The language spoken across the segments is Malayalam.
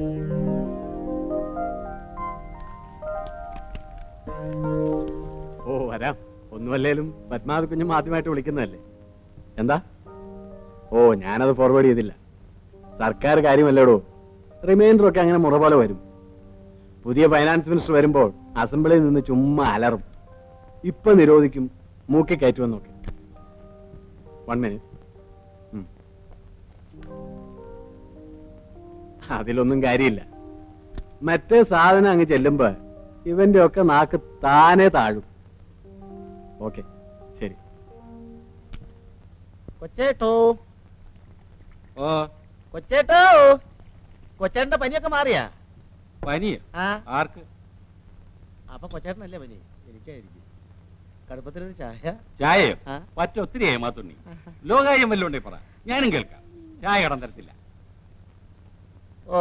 ഓ വരാം ഒന്നുമല്ലേലും പത്മാവതി കുഞ്ഞും ആദ്യമായിട്ട് വിളിക്കുന്നതല്ലേ? എന്താ? ഓ ഞാനത് ഫോർവേഡ് ചെയ്തില്ല. സർക്കാർ കാര്യമല്ലേടോ? റിമൈൻഡർ ഒക്കെ അങ്ങനെ മുറ പോലെ വരും. പുതിയ ഫൈനാൻസ് മിനിസ്റ്റർ വരുമ്പോൾ അസംബ്ലിയിൽ നിന്ന് ചുമ്മാ അലറും. ഇപ്പൊ നിരോധിക്കും മൂക്കി കയറ്റുമെന്നൊക്കെ വൺ മിനിറ്റ് അതിലൊന്നും കാര്യമില്ല. മറ്റേ സാധനം അങ്ങ് ചെല്ലുമ്പോ ഇവന്റെ ഒക്കെ നാക്ക് താനെ താഴും. ഓക്കെ ശരി. കൊച്ചേട്ടോ. ഓ കൊച്ചേട്ടോ. കൊച്ചേട്ടന്റെ പനിയൊക്കെ മാറിയാ? പനി ആ. ആർക്ക്? അപ്പൊ കൊച്ചേട്ടനല്ലേ പനി? എനിക്കായിരിക്കും. കടുപ്പത്തിലൊരു ചായ. ചായയോ? ആ. പറ്റ ഒത്തിരി ഏമാത്തുണ്ണി വല്ലതും ഉണ്ടെങ്കിൽ പറ. ഞാനും കേൾക്കാം. ചായ കടം തരത്തില്ല. ഓ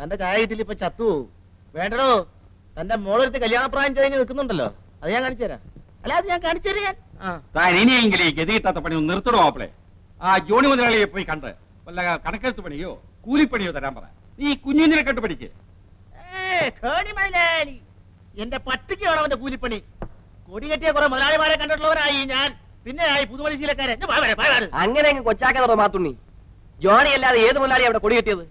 തന്റെ ചായ കിട്ടില്ല ഇപ്പൊ ചത്തു. വേണ്ടടോ തന്റെ മോളെടുത്ത് കല്യാണപ്രായം കഴിഞ്ഞ് നിൽക്കുന്നുണ്ടല്ലോ. അത് ഞാൻ കാണിച്ചു തരാം. അല്ല അത് ഞാൻ കാണിച്ചു തരാം ഞാൻ. ആ. താൻ ഇനിയെങ്കിലും ഈ ഗതി പണി ഒന്ന് നിർത്തണോ മാപ്പിളെ. ആ ജോണി മുതലാളിയെ പോയി കണ്ട്. വല്ല കണക്കെടുത്ത് പണിയോ കൂലിപ്പണിയോ തരാൻ പറ. നീ കുഞ്ഞുഞ്ഞിനെ കെട്ട് പഠിക്ക്. ഏയ്, കേണി മുതലാളി. എന്റെ പട്ടിക്ക് വേണം അവന്റെ കൂലിപ്പണി? കൊടി കെട്ടിയ കുറെ മുതലാളിമാരെ കണ്ടിട്ടുള്ളവരായി ഞാൻ. പിന്നെ ആയി പുതുമണി ശീലക്കാരൻ. അങ്ങനെ അങ്ങ് കൊച്ചാക്കാതോ മാത്തുണ്ണി? ജോണി അല്ലാതെ ഏത് മുതലാളി അവിടെ കൊടി കെട്ടിയത്?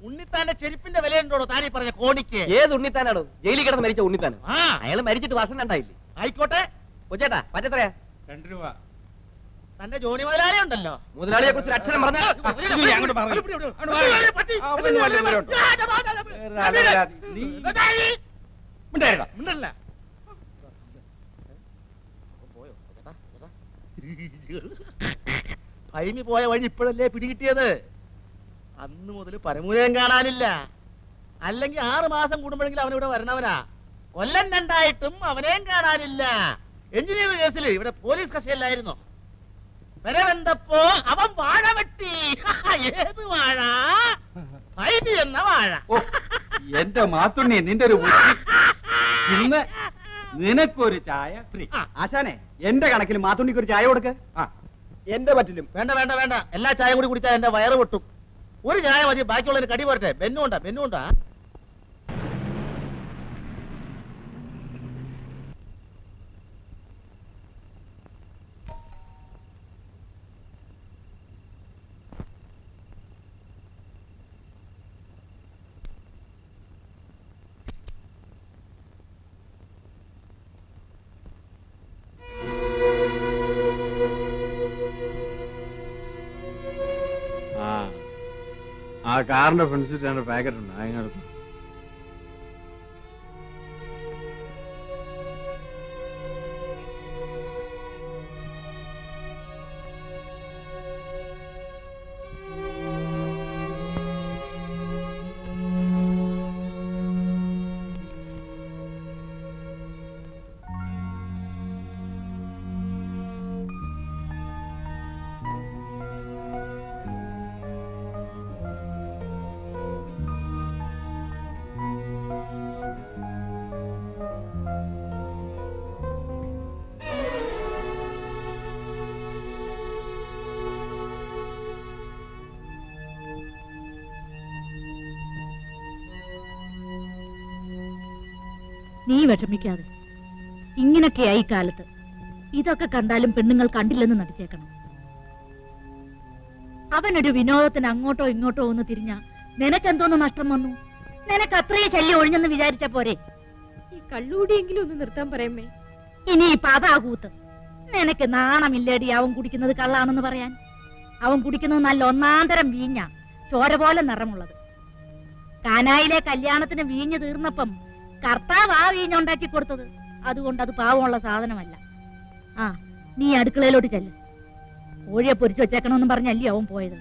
ഉണ്ണിത്താന്റെ ചെരുപ്പിന്റെ വിലയുണ്ടോ താനീ പറഞ്ഞ കോണിക്ക് ഏത് ഉണ്ണിത്താനാണ് ജയിലിൽ കിടന്ന് മരിച്ച ഉണ്ണിത്താൻ ആ അയാൾ മരിച്ചിട്ട് വർഷം രണ്ടായില്ലേ ആയിക്കോട്ടെ കൊച്ചേട്ടാ പറ്റത്രയാ രണ്ട് രൂപ തന്റെ ജോലി മുതലാളി ഉണ്ടല്ലോ മുതലാളിയെ കുറിച്ച് അക്ഷരം പറഞ്ഞാൽ ഉണ്ടോ? ഭൈമി പോയ വഴി ഇപ്പോഴല്ലേ പിടികിട്ടിയത് അന്ന് മുതൽ പരമൂലം കാണാനില്ല. അല്ലെങ്കിൽ ആറ് മാസം കൂടുമ്പോഴെങ്കിലും അവൻ ഇവിടെ വരണവനാ. കൊല്ലം രണ്ടായിട്ടും അവനെയും കാണാനില്ല. എഞ്ചിനീയർ കേസിൽ ഇവിടെ പോലീസ് കസ്റ്റഡിയിലായിരുന്നു. വരവെന്തപ്പോ അവൻ വാഴ വെട്ടി. ഏത് വാഴ? ഫൈബി എന്ന വാഴ. എന്റെ മാത്തുണ്ണി നിന്റെ ഒരു. ഇന്ന് നിനക്കൊരു ചായ ഫ്രീ. ആശാനെ എന്റെ കണക്കിൽ മാത്തുണ്ണിക്ക് ഒരു ചായ കൊടുക്ക. എന്റെ പറ്റിലും. വേണ്ട വേണ്ട വേണ്ട. എല്ലാ ചായ കൂടി കുടിച്ചാൽ എന്റെ വയറ് പൊട്ടും. ഒരു ചായ മതി ബാക്കിയുള്ളതിന് കടി പോരട്ടെ. ബെന്നുണ്ടാ ബെന്നുണ്ടാ. കാറിന്റെ ഫ്രണ്ട് സീറ്റ് എന്റെ പാക്കറ്റ് ഉണ്ട്. അതിനടുത്ത് നീ വിഷമിക്കാതെ. ഇങ്ങനൊക്കെയായി കാലത്ത്. ഇതൊക്കെ കണ്ടാലും പെണ്ണുങ്ങൾ കണ്ടില്ലെന്ന് നടിച്ചേക്കണം. അവനൊരു വിനോദത്തിന് അങ്ങോട്ടോ ഇങ്ങോട്ടോ ഒന്ന് തിരിഞ്ഞ നിനക്കെന്തോന്ന് നഷ്ടം വന്നു? നിനക്ക് അത്രയും ശല്യം ഒഴിഞ്ഞെന്ന് വിചാരിച്ച പോരെ. ഈ കള്ളൂടിയെങ്കിലും ഒന്ന് നിർത്താൻ പറയമ്മേ. ഇനി ഇപ്പൊ അതാ കൂത്ത്. നിനക്ക് നാണമില്ലേടി അവൻ കുടിക്കുന്നത് കള്ളാണെന്ന് പറയാൻ? അവൻ കുടിക്കുന്നത് നല്ല ഒന്നാന്തരം വീഞ്ഞ. ചോര പോലെ നിറമുള്ളത്. കാനായിലെ കല്യാണത്തിന് വീഞ്ഞു തീർന്നപ്പം കർത്താവ് ആ വീഞ്ഞുണ്ടാക്കി കൊടുത്തത് അതുകൊണ്ട് അത് പാവമുള്ള സാധനമല്ല. ആ നീ അടുക്കളയിലോട്ട് ചെല്ല്. കോഴിയെ പൊരിച്ചു വെച്ചേക്കണമെന്ന് പറഞ്ഞല്ലേ അവൻ പോയത്?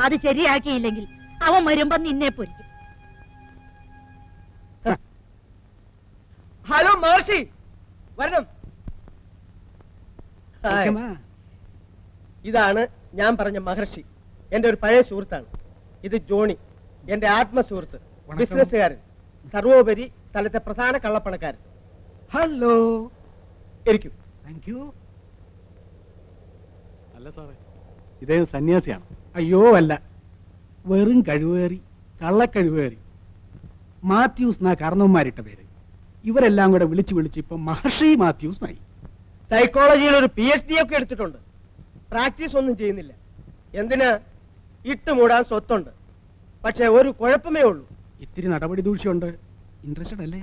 അത് ശരിയാക്കിയില്ലെങ്കിൽ അവൻ വരുമ്പോ നിന്നെ പൊരിക്കും. ഹലോ മഹർഷി. വരണം. ഇതാണ് ഞാൻ പറഞ്ഞ മഹർഷി. എന്റെ ഒരു പഴയ സുഹൃത്താണ്. ഇത് ജോണി. എന്റെ ആത്മസുഹൃത്ത്. ബിസിനസ്സുകാരൻ. സർവോപരി സ്ഥലത്തെ പ്രധാന കള്ളപ്പണക്കാരൻ. ഹലോ. ഇരിക്കും. താങ്ക് യു അല്ല സാറേ ഇദ്ദേഹം സന്യാസിയാണ്. അയ്യോ അല്ല. വെറും കഴിവേറി കള്ളക്കഴിവേറി. മാത്യൂസ് എന്നാ കാരണവന്മാരിട്ട പേര്. ഇവരെല്ലാം കൂടെ വിളിച്ചു വിളിച്ച് ഇപ്പൊ മഹർഷി മാത്യൂസ് ആയി സൈക്കോളജിയിൽ ഒരു പി എച്ച് ഡി ഒക്കെ എടുത്തിട്ടുണ്ട്. പ്രാക്ടീസ് ഒന്നും ചെയ്യുന്നില്ല. എന്തിന്? ഇട്ടുമൂടാൻ സ്വത്തുണ്ട്. പക്ഷെ ഒരു കുഴപ്പമേ ഉള്ളൂ. ഇത്തിരി നടപടി ദൂഷ്യമുണ്ട് ഇൻട്രസ്റ്റഡ് അല്ലേ?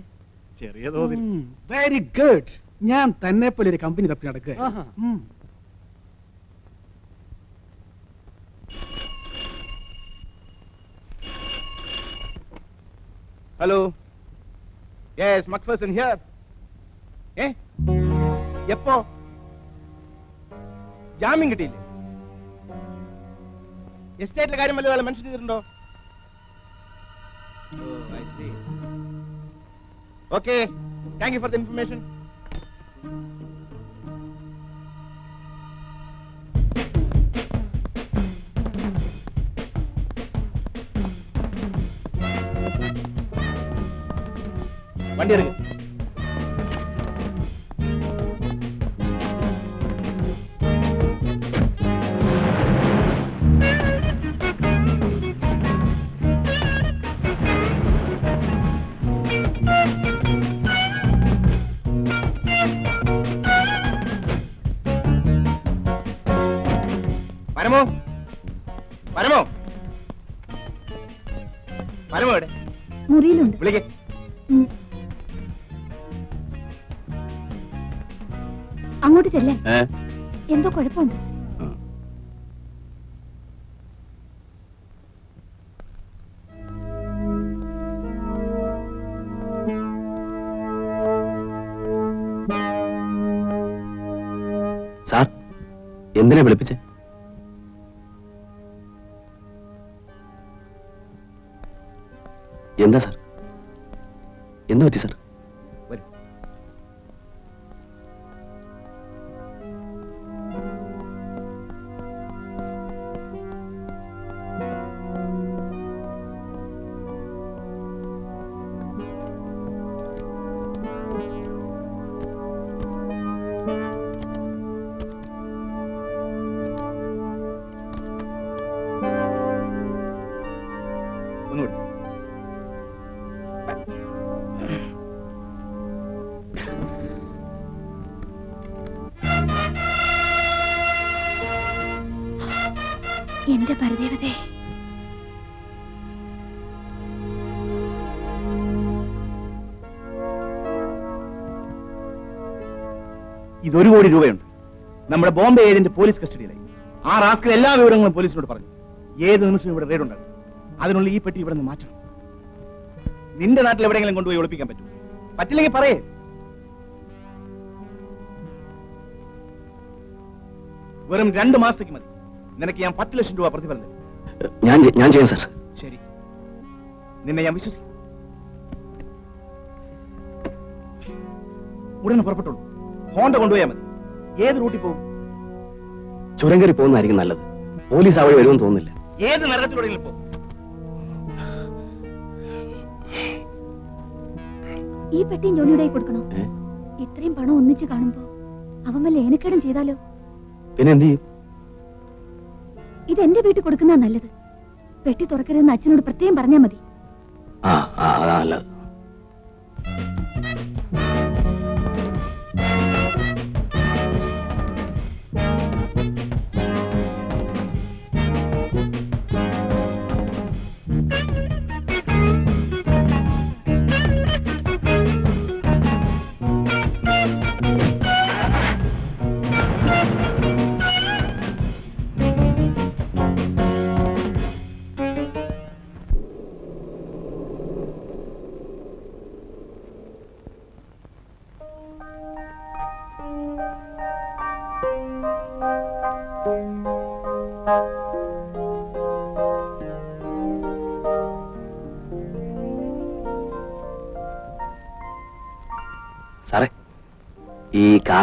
ചെറിയ തോതിൽ. വെരി ഗുഡ് ഞാൻ തന്നെ പോലെ ഒരു കമ്പനി തപ്പി നടക്കുക ഹലോ യെസ് മക്ഫസൻ ഹിയർ ഏ എപ്പോ? ജാമ്യം കിട്ടിയില്ലേ? എസ്റ്റേറ്റിലെ കാര്യം വല്ലതും മനുഷ്യ ചെയ്തിട്ടുണ്ടോ? Okay thank you for the information വണ്ടി പരമോ പരമോ പരമോ എവിടെ മുറിയിലുണ്ട്. വിളിക്കേ. അങ്ങോട്ട് ചെല്ലാൻ. എന്തോ കുഴപ്പമുണ്ട്. സാർ എന്തിനാ വിളിപ്പിച്ചേ? എന്ത് ഇതൊരു കോടി രൂപയുണ്ട്. നമ്മുടെ ബോംബെ ഏജന്റ് പോലീസ് കസ്റ്റഡിയിലായി. ആ റാസ്കൽ എല്ലാ വിവരങ്ങളും പോലീസിനോട് പറഞ്ഞു. ഏത് നിമിഷം ഇവിടെ റെയ്ഡ് ഉണ്ടാകും. അതിനുള്ള ഈ പെട്ടി ഇവിടെ നിന്ന് മാറ്റണം. നിന്റെ നാട്ടിൽ എവിടെയെങ്കിലും കൊണ്ടുപോയി ഒളിപ്പിക്കാൻ പറ്റും പറ്റില്ലെങ്കിൽ പറയേ. വെറും രണ്ട് മാസത്തേക്ക് മതി. നിനക്ക് ഞാൻ പത്ത് ലക്ഷം രൂപ പ്രതിഫലം തരും ഞാൻ ഞാൻ ചെയ്യാം സാർ. ശരി. നിന്നെ ഞാൻ വിശ്വസിക്കും. ഉടനെ പുറപ്പെട്ടോളൂ. ഹോണ്ട കൊണ്ടുപോയാൽ മതി. ഏത് റൂട്ടിൽ പോകും? ചുരം കയറി പോകുന്നതായിരിക്കും നല്ലത്. പോലീസ് അവിടെ വരുമെന്ന് തോന്നുന്നില്ല. ഏത് നരകത്തിലൂടെ പോകും ഈ പെട്ടിയും ജോണിയുടെ കയ്യിൽ കൊടുക്കണോ? ഇത്രയും പണം ഒന്നിച്ച് കാണുമ്പോ അവൻ വല്ല ഏനക്കേടും ചെയ്താലോ? പിന്നെ എന്ത് ചെയ്യും? ഇത് എന്റെ വീട്ടിൽ കൊടുക്കുന്ന നല്ലത്. പെട്ടി തുറക്കരുതെന്ന് അച്ഛനോട് പ്രത്യേകം പറഞ്ഞാൽ മതി. ആ ആ അതാ നല്ലത്.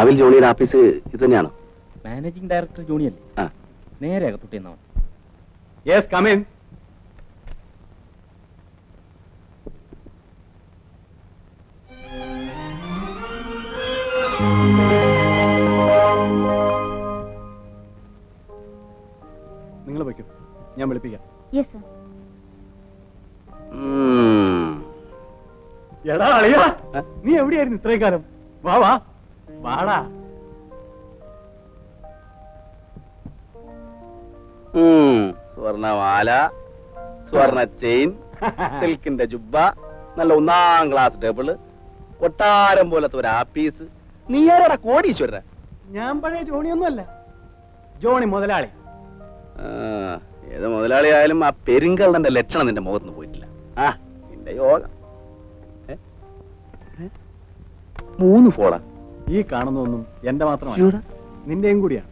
കാവിൽ ജോണിയുടെ ഓഫീസ് ഇത് തന്നെയാണോ? മാനേജിംഗ് ഡയറക്ടർ ജോണി അല്ലേ? ആ. നേരെ അകത്തോട്ട് എന്നാ യെസ് കമിൻ നിങ്ങൾ വയ്ക്കും ഞാൻ വിളിപ്പിക്കാം. Yes sir. എടാ അളിയാ നീ എവിടെയായിരുന്നു ഇത്രയും കാലം? വാ വാ. വാടാ. സ്വർണമാല സ്വർണ ചെയിൻ സിൽക്കിന്റെ ജുബ്ബ നല്ല ഒന്നാം ക്ലാസ് ടേബിൾ കൊട്ടാരം പോലത്തെ ഒരു ആപ്പീസ്. നീ ആരാടാ കോടീശ്വര ഞാൻ പഴയ ജോണിയൊന്നും അല്ല ജോണി മുതലാളി. ഏത് മുതലാളി ആയാലും ആ പെരുങ്കള്ളന്റെ ലക്ഷണം നിന്റെ മുഖത്ത് പോയിട്ടില്ല. ആ നിന്റെ യോഗം? മൂന്ന് ഫോളാ. ഈ കാണുന്നതൊന്നും എന്റെ മാത്രമല്ല. നിന്റെയും കൂടിയാണ്.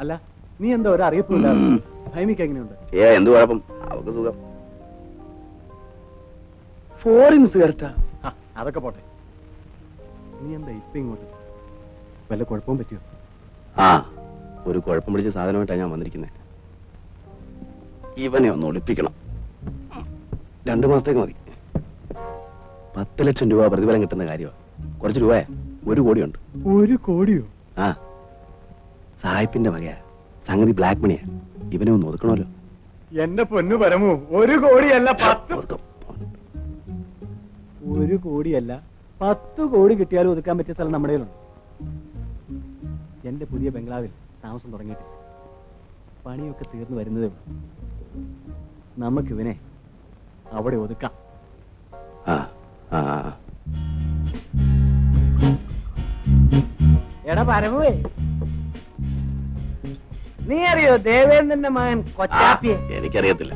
അല്ല നീ എന്താ ഒരു അറിയിപ്പില്ല ഉം. ഭൈമിക്ക് എങ്ങനെയുണ്ട്? ഏ എന്ത് കുഴപ്പം? അവക്ക് സുഖം. ഫോറിൻ സിഗരറ്റാ ആ, അതൊക്കെ പോട്ടെ. നീ എന്താ ഇപ്പൊ ഇങ്ങോട്ട്? വല്ല കുഴപ്പവും പറ്റിയോ? ആ ഒരു കുഴപ്പം പിടിച്ച സാധനമായിട്ടാണ് ഞാൻ വന്നിരിക്കുന്നത് ഇവനെ ഒന്ന് ഒളിപ്പിക്കണം. രണ്ടു മാസത്തേക്ക് മതി. പത്ത് ലക്ഷം രൂപ പ്രതിഫലം കിട്ടുന്ന കാര്യമാണ് കുറച്ച് രൂപയാ. ഒരു കോടിയുണ്ട്. ഒരു കോടിയോ? ആ. സായിപ്പിന്റെ വകയാ. സംഗതി ബ്ലാക്ക് മണിയാ. ഇവനെ ഒന്ന് ഒതുക്കണമല്ലോ. എന്റെ പൊന്നു പരമു ഒരു കോടിയല്ല പത്ത് ഒതുക്കം. ഒരു കോടിയല്ല പത്ത് കോടി കിട്ടിയാലും ഒതുക്കാൻ പറ്റിയ സ്ഥലം നമ്മുടെ കയ്യിലുണ്ട്. എന്റെ പുതിയ ബംഗ്ലാവിൽ താമസം തുടങ്ങിയിട്ട് പണിയൊക്കെ തീർന്നു വരുന്നതേ ഉള്ളൂ. നമുക്കിവനെ അവിടെ ഒതുക്കാം. ആ ആ ആ. എടാ പരമുവേ നീ അറിയോ ദേവേന്ദ്രന്റെ മകൻ കൊച്ചാപ്പിയെ? എനിക്കറിയത്തില്ല.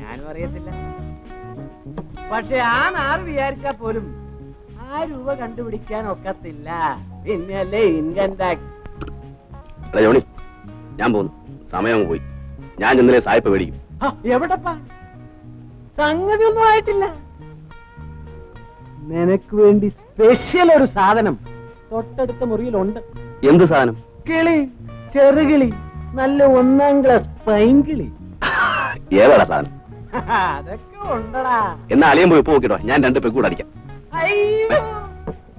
ഞാനും അറിയത്തില്ല. പക്ഷെ ആ നാറ് വിചാരിച്ചാ പോലും ആ രൂപ കണ്ടുപിടിക്കാൻ ഒക്കത്തില്ല. പിന്നെയല്ലേ ഇൻകം ടാക്സ് ജോണി ഞാൻ പോകുന്നു സമയം പോയി. ഞാൻ ഇന്നലെ സായിപ്പ് മേടിക്കും. എവിടെപ്പാ? സംഗതി ഒന്നും ആയിട്ടില്ല. നിനക്ക് വേണ്ടി സ്പെഷ്യൽ ഒരു സാധനം തൊട്ടടുത്ത മുറിയിലുണ്ട്. എന്ത് സാധനം? കിളി ചെറുകിളി നല്ല ഒന്നാം ക്ലാസ് പൈങ്കിളി ഏതാടാ സാധനം? അതൊക്കെ ഉണ്ടടാ. എന്നാ അളിയൻ പോയി ഉപ്പ് നോക്കിട്ടോ ഞാൻ രണ്ട് പെക്കൂടെ അടിക്കാം. അയ്യോ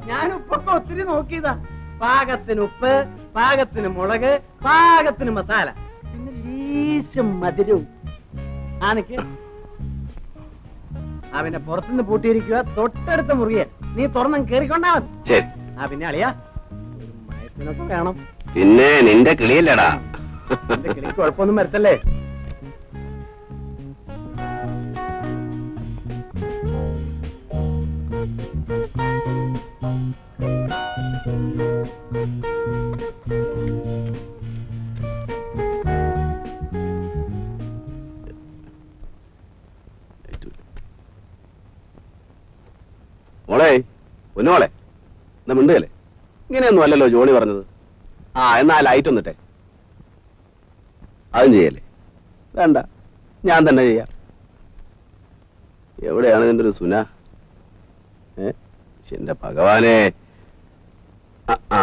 ഞാൻ ഉപ്പൊക്കെ ഒത്തിരി നോക്കിയതാ. പാകത്തിന് ഉപ്പ് പാകത്തിന് മുളക് പാകത്തിന് മസാല. പിന്നെ ലീശം മധുരവും. ആനക്ക് അവനെ പുറത്തുനിന്ന് പൂട്ടിയിരിക്കുക തൊട്ടടുത്ത മുറിയെ. നീ തുറന്നും കേറിക്കൊണ്ടാ മതി. ശരി. ആ പിന്നെ അളിയാ മയത്തിനൊക്കെ വേണം. പിന്നെ നിന്റെ കിളിയല്ലടാ. എന്റെ കിളിക്ക് കുഴപ്പമൊന്നും വരത്തല്ലേ? മോളെ ഇങ്ങനെയൊന്നും അല്ലല്ലോ ജോണി പറഞ്ഞത്. ആ എന്നാ ലൈറ്റ് ഒന്നിട്ടെ അതും ചെയ്യല്ലേ? വേണ്ട. ഞാൻ തന്നെ ചെയ്യാം. എവിടെയാണ് നിന്റെ ഒരു സുന? ഏ? എന്റെ ഭഗവാനെ. ആ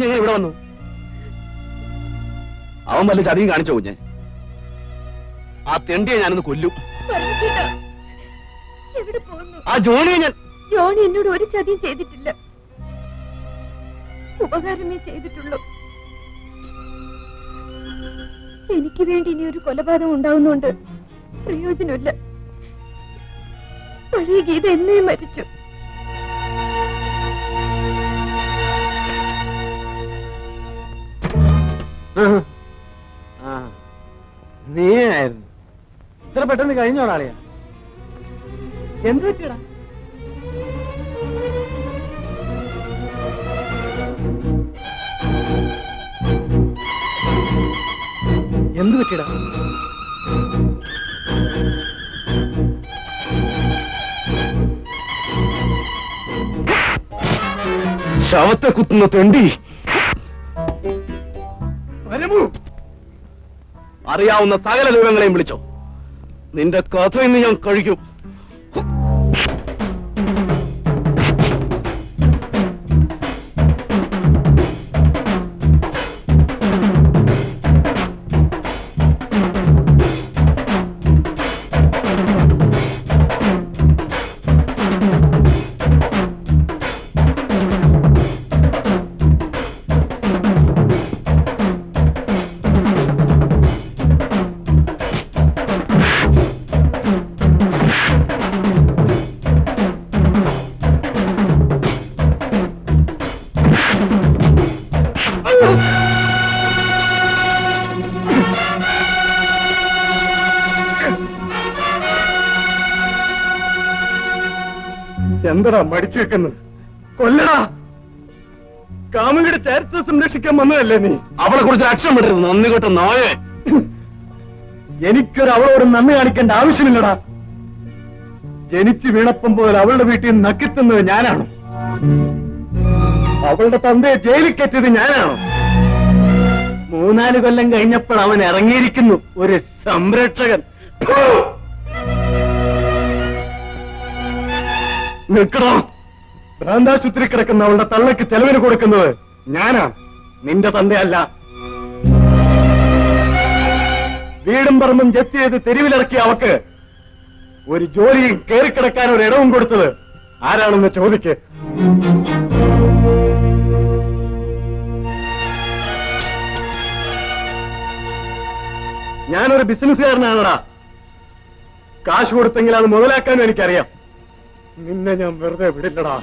കുഞ്ഞെങ്ങനെ ഇവിടെ വന്നു. അവൻ വല്ല ചതിയും കാണിച്ചോ കുഞ്ഞെ? ആ തെണ്ടിയെ ഞാനൊന്ന് കൊല്ലും. എവിടെ പോകുന്നു ആ ജോണിയെ ഞാൻ ജോണി എന്നോട് ഒരു ചതിയും ചെയ്തിട്ടില്ല. ഉപകാരമേ ചെയ്തിട്ടുള്ളൂ. എനിക്ക് വേണ്ടി ഇനി ഒരു കൊലപാതകം ഉണ്ടാവുന്നുണ്ട്. പ്രയോജനമില്ല. പഴയ ഗീത എന്നേ മരിച്ചു. നീ ആയിരുന്നു ഇത്ര പെട്ടെന്ന് കഴിഞ്ഞോടാളിയാ എന്ത് പറ്റിയടാ എന്ത് പറ്റിയടാ ശവത്തെ കുത്തുന്ന തെണ്ടി അറിയാവുന്ന സകല ദൈവങ്ങളെയും വിളിച്ചോ. നിന്റെ കഥ ഇന്ന് ഞാൻ കഴിക്കും. എന്തടാ മടിച്ചു വെക്കുന്നത് കൊല്ലടാ. കാമുകിയുടെ ചരിത്രം സംരക്ഷിക്കാൻ വന്നതല്ലേ നീ? അവളെ കുറിച്ച് അക്ഷരം വിടരുത് നന്ദി കേട്ടോ നോയെ. എനിക്കൊരു അവളോട് നന്ദി കാണിക്കേണ്ട ആവശ്യമില്ലടാ. ജനിച്ചു വീണപ്പം പോലെ അവളുടെ വീട്ടിൽ നിന്ന് നക്കിത്തുന്നത് ഞാനാണ്. അവളുടെ തന്തയെ ജയിലിൽ കയറ്റിയത് ഞാനാണ്. മൂന്നാൽ കൊല്ലം കഴിഞ്ഞപ്പോൾ അവൻ ഇറങ്ങിയിരിക്കുന്നു ഒരു സംരക്ഷകൻ. നിൽക്കണോ ഭ്രാന്താശുപത്രി കിടക്കുന്ന അവളുടെ തള്ളക്ക് ചെലവിന് കൊടുക്കുന്നത് ഞാനാ. നിന്റെ തന്തയല്ല. വീടും പറമ്പും ജപ്തി ചെയ്ത് തെരുവിലിറക്കിയ അവക്ക് ഒരു ജോലിയും കയറിക്കിടക്കാൻ ഒരു ഇടവും കൊടുത്തത് ആരാണെന്ന് ചോദിക്ക്. ഞാനൊരു ബിസിനസ്സുകാരനാണടാ. കാശ് കൊടുത്തെങ്കിൽ അത് മുതലാക്കാനും എനിക്കറിയാം. നിന്നെ ഞാൻ വെറുതെ വിടില്ലടാ.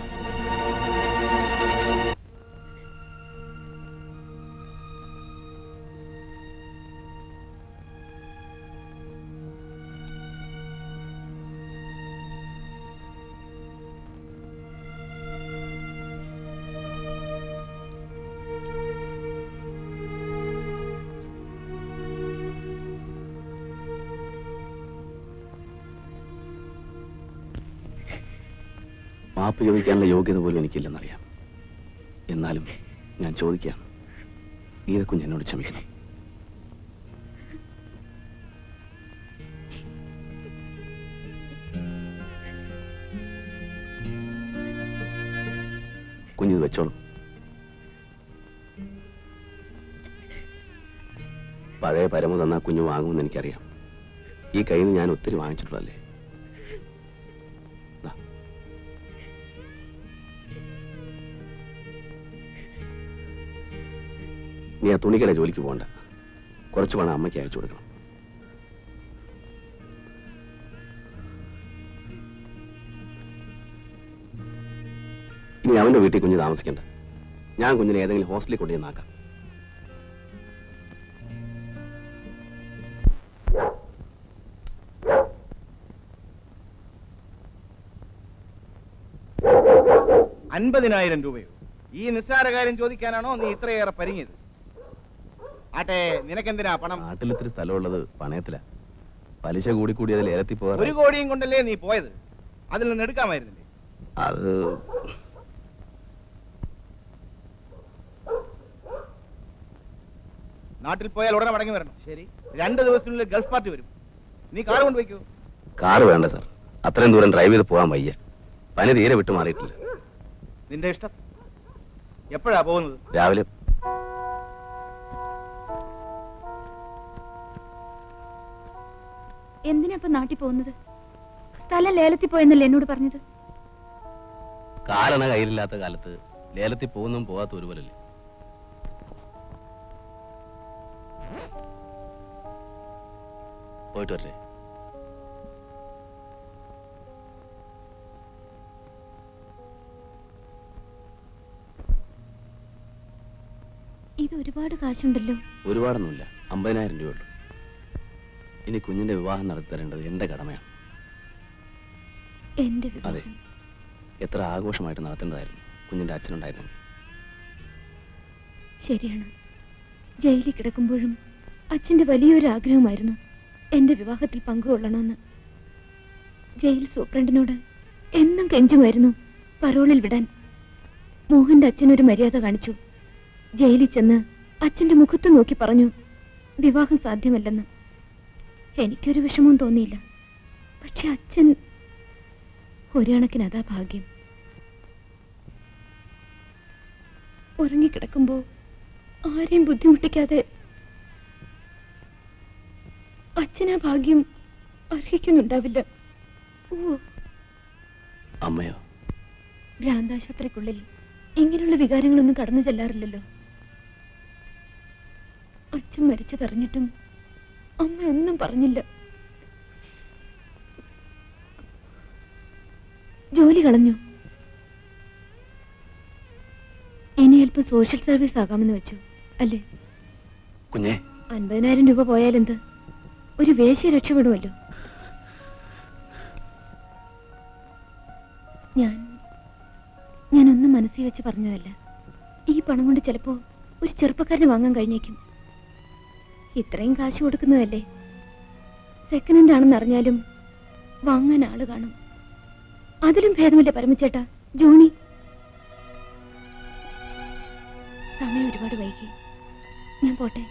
മാപ്പ് ചോദിക്കാനുള്ള യോഗ്യത പോലും എനിക്കില്ലെന്നറിയാം. എന്നാലും ഞാൻ ചോദിക്കാം ഗീതക്കുഞ്ഞ് എന്നോട് ക്ഷമിക്കണം. കുഞ്ഞിത് വെച്ചോളൂ. പഴയ പരമ തന്നാ കുഞ്ഞു വാങ്ങുമെന്ന് എനിക്കറിയാം. ഈ കയ്യിൽ നിന്ന് ഞാൻ ഒത്തിരി വാങ്ങിച്ചിട്ടുള്ളല്ലേ നീ ആ തുണിക്കട ജോലിക്ക് പോകണ്ട. കുറച്ച് പണം അമ്മയ്ക്ക് അയച്ചു കൊടുക്കണം. ഇനി അവന്റെ വീട്ടിൽ കുഞ്ഞ് താമസിക്കണ്ട. ഞാൻ കുഞ്ഞിനെ ഏതെങ്കിലും ഹോസ്റ്റലിൽ കൊണ്ടുപോയി നാക്കാം അൻപതിനായിരം രൂപയോ? ഈ നിസ്സാര കാര്യം ചോദിക്കാനാണോ നീ ഇത്രയേറെ പരിങ്ങിയത്? ആട്ടെ നിനക്കെന്തിനാ പണം? നാട്ടിൽ ഇത്തിരി സ്ഥലമുള്ളത് പണയത്തില. പലിശ കൂടി കൂടി അതിൽ പോകാൻ ഒരു കോടിയും കൊണ്ടല്ലേ നീ പോയത്? അതിൽ നിന്ന് എടുക്കാമായിരുന്നില്ലേ? അത് നാട്ടിൽ പോയാൽ ഉടനെ മടങ്ങി വരണം. ശരി. രണ്ട് ദിവസത്തിനുള്ളിൽ ഗൾഫ് പാർട്ടി വരും. നീ കാർ കൊണ്ടുപോയിക്കോ? കാറ് വേണ്ട സാർ. അത്രയും ദൂരം ഡ്രൈവ് ചെയ്ത് പോകാൻ വയ്യ. പനി തീരെ വിട്ടു മാറിയിട്ടില്ല നിന്റെ ഇഷ്ടം. എപ്പോഴാ പോകുന്നത്? രാവിലെ എന്തിനാ ഇപ്പൊ നാട്ടിൽ പോകുന്നത്? സ്ഥലം ലേലത്തിൽ പോയെന്നല്ലേ എന്നോട് പറഞ്ഞത്? കാലണ കയ്യിലില്ലാത്ത കാലത്ത് ലേലത്തിൽ പോകുന്നതും പോകാത്ത ഒരുപോലല്ലേ? പോയിട്ട് വരട്ടെ. ഇത് ഒരുപാട് കാശുണ്ടല്ലോ. ഒരുപാടൊന്നുമില്ല. അമ്പതിനായിരം രൂപയുള്ളൂ. ഇനി കുഞ്ഞിന്റെ വിവാഹം നടത്തി തരേണ്ടത് എന്റെ കടമയാണ്. എന്റെ അതെ. വിവാഹം? എത്ര ആഘോഷമായിട്ട് നടത്തേണ്ടതായിരുന്നു കുഞ്ഞിന്റെ അച്ഛനുണ്ടായിരുന്നു ശരിയാണ്. ജയിലിൽ കിടക്കുമ്പോഴും അച്ഛന്റെ വലിയൊരു ആഗ്രഹമായിരുന്നു എന്റെ വിവാഹത്തിൽ പങ്കുകൊള്ളണമെന്ന്. ജയിൽ സൂപ്രണ്ടിനോട് എന്നും കെഞ്ചുമായിരുന്നു പരോളിൽ വിടാൻ. മോഹന്റെ അച്ഛനൊരു മര്യാദ കാണിച്ചു. ജയിലിൽ ചെന്ന് അച്ഛന്റെ മുഖത്ത് നോക്കി പറഞ്ഞു വിവാഹം സാധ്യമല്ലെന്ന്. എനിക്കൊരു വിഷമവും തോന്നിയില്ല. പക്ഷെ അച്ഛൻ ഒരു കണക്കിന് അതാ ഭാഗ്യം. ഉറങ്ങിക്കിടക്കുമ്പോ ആരെയും ബുദ്ധിമുട്ടിക്കാതെ അച്ഛനാ ഭാഗ്യം അർഹിക്കുന്നുണ്ടാവില്ല. അമ്മയോ? ഭ്രാന്താശുപത്രിക്കുള്ളിൽ ഇങ്ങനെയുള്ള വികാരങ്ങളൊന്നും കടന്നു ചെല്ലാറില്ലല്ലോ. അച്ഛൻ മരിച്ചതറിഞ്ഞിട്ടും അമ്മ ഒന്നും പറഞ്ഞില്ല. ജോലി കളഞ്ഞു. ഇനി അല്പം സോഷ്യൽ സർവീസ് ആകാമെന്ന് വെച്ചു. അല്ലേ? കുഞ്ഞെ. അൻപതിനായിരം രൂപ പോയാലെന്ത്? ഒരു വേശ്യ രക്ഷപ്പെടുമല്ലോ. ഞാൻ ഞാനൊന്നും മനസ്സിൽ വെച്ച് പറഞ്ഞതല്ല. ഈ പണം കൊണ്ട് ചിലപ്പോ ഒരു ചെറുപ്പക്കാരന് വാങ്ങാൻ കഴിഞ്ഞേക്കും. ഇത്രയും കാശ് കൊടുക്കുന്നതല്ലേ? സെക്കൻഡ് ഹാൻഡ് ആണെന്ന് അറിഞ്ഞാലും വാങ്ങാൻ ആൾ കാണും. അതിലും ഭേദമല്ലേ പരമച്ചേട്ടാ ജോണി? സമയം ഒരുപാട് വൈകി. ഞാൻ പോട്ടെ.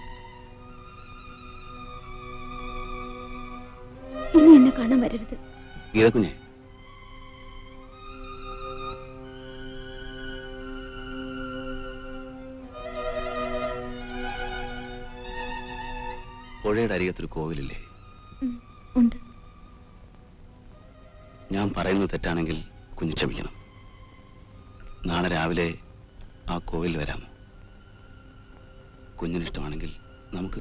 ഇനി എന്നെ കാണാൻ വരരുത്. ഗീത പുഴയുടെ അരികത്തൊരു കോവിലില്ലേ? ഉണ്ട്. ഞാൻ പറയുന്നത് തെറ്റാണെങ്കിൽ കുഞ്ഞു ക്ഷമിക്കണം നാളെ രാവിലെ ആ കോവിൽ വരാമോ? കുഞ്ഞിനിഷ്ടമാണെങ്കിൽ നമുക്ക്